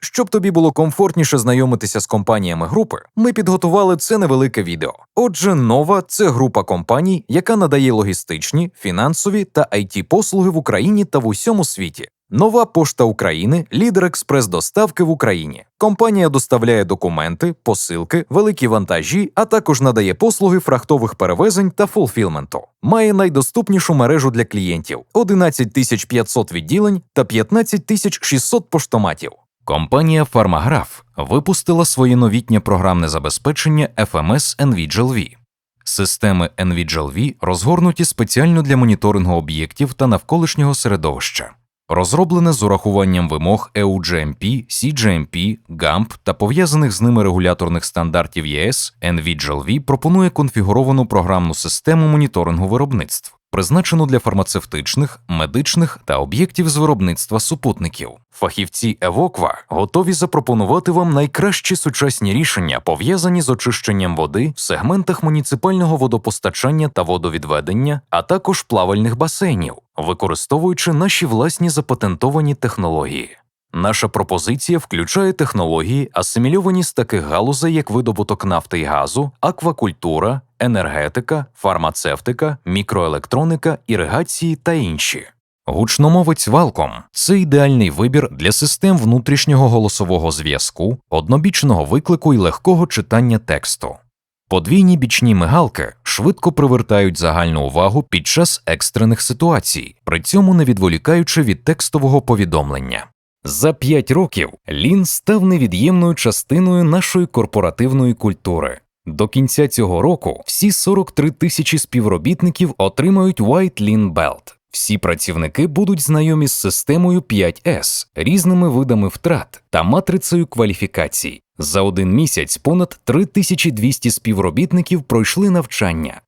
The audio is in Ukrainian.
Щоб тобі було комфортніше знайомитися з компаніями групи, ми підготували це невелике відео. Отже, нова це група компаній, яка надає логістичні, фінансові та it послуги в Україні та в усьому світі. Нова пошта України лідер експрес-доставки в Україні. Компанія доставляє документи, посилки, великі вантажі, а також надає послуги фрахтових перевезень та фулфілменту. Має найдоступнішу мережу для клієнтів 11 500 відділень та 15 600 поштоматів. Компанія Фармаграф випустила своє новітнє програмне забезпечення FMS NVGLV. Системи NVGLV розгорнуті спеціально для моніторингу об'єктів та навколишнього середовища. Розроблене з урахуванням вимог EU-GMP, CGMP, GAMP та пов'язаних з ними регуляторних стандартів ЄС, NVGLV пропонує конфігуровану програмну систему моніторингу виробництв, призначену для фармацевтичних, медичних та об'єктів з виробництва супутників. Фахівці Евоква готові запропонувати вам найкращі сучасні рішення, пов'язані з очищенням води в сегментах муніципального водопостачання та водовідведення, а також плавальних басейнів, використовуючи наші власні запатентовані технології. Наша пропозиція включає технології, асимільовані з таких галузей, як видобуток нафти і газу, аквакультура, енергетика, фармацевтика, мікроелектроніка, іригації та інші. Гучномовець Валком це ідеальний вибір для систем внутрішнього голосового зв'язку, однобічного виклику і легкого читання тексту. Подвійні бічні мигалки швидко привертають загальну увагу під час екстрених ситуацій, при цьому не відволікаючи від текстового повідомлення. За п'ять років Лін став невід'ємною частиною нашої корпоративної культури. До кінця цього року всі 43 тисячі співробітників отримають White Lean Belt. Всі працівники будуть знайомі з системою 5S, різними видами втрат та матрицею кваліфікацій. За один місяць понад 3200 співробітників пройшли навчання.